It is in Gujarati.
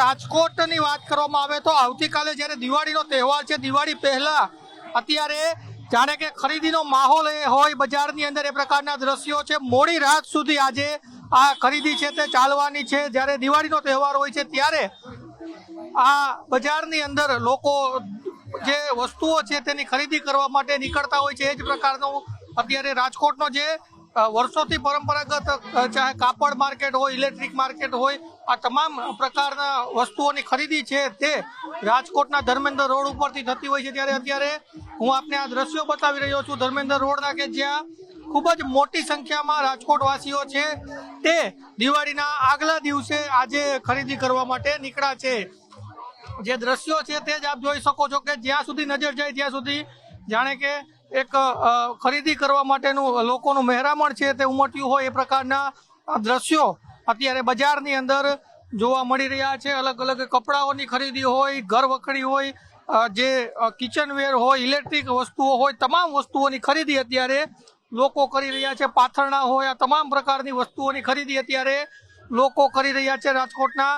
રાજકોટની વાત કરવામાં આવે તો આવતીકાલે જ્યારે દિવાળીનો તહેવાર છે, દિવાળી પહેલા અત્યારે જાણે કે ખરીદીનો માહોલ એ હોય બજારની અંદર એ પ્રકારના દ્રશ્યો છે. મોડી રાત સુધી આજે આ ખરીદી છે તે ચાલવાની છે. જ્યારે દિવાળીનો તહેવાર હોય છે ત્યારે આ બજારની અંદર લોકો જે વસ્તુઓ છે તેની ખરીદી કરવા માટે નીકળતા હોય છે. એ જ પ્રકારનું અત્યારે રાજકોટનો જે વર્ષોથી પરંપરાગત ચાહે કાપડ માર્કેટ હોય, ઇલેક્ટ્રિક માર્કેટ હોય, આ તમામ પ્રકારના વસ્તુઓની ખરીદી છે તે રાજકોટના ધર્મેન્દ્ર રોડ ઉપરથી થતી હોય છે ત્યારે અત્યારે હું આપને આ દ્રશ્યો બતાવી રહ્યો છું. ધર્મેન્દ્ર રોડના કે જ્યાં ખૂબ જ મોટી સંખ્યામાં રાજકોટવાસીઓ છે તે દિવાળીના આગલા દિવસે આજે ખરીદી કરવા માટે નીકળ્યા છે. જે દ્રશ્યો છે તે જ આપ જોઈ શકો છો કે જ્યાં સુધી નજર જાય ત્યાં સુધી જાણે કે એક ખરીદી કરવા માટેનું લોકોનું મહેરામણ છે તે ઉમટ્યું હોય એ પ્રકારના દ્રશ્યો અત્યારે બજારની અંદર જોવા મળી રહ્યા છે. અલગ અલગ કપડાઓની ખરીદી હોય, ઘર વખરી હોય જે કિચનવેર હોય ઇલેક્ટ્રિક વસ્તુઓ હોય, તમામ વસ્તુઓની ખરીદી અત્યારે લોકો કરી રહ્યા છે. પાથરણા હોય, આ તમામ પ્રકારની વસ્તુઓની ખરીદી અત્યારે લોકો કરી રહ્યા છે. રાજકોટના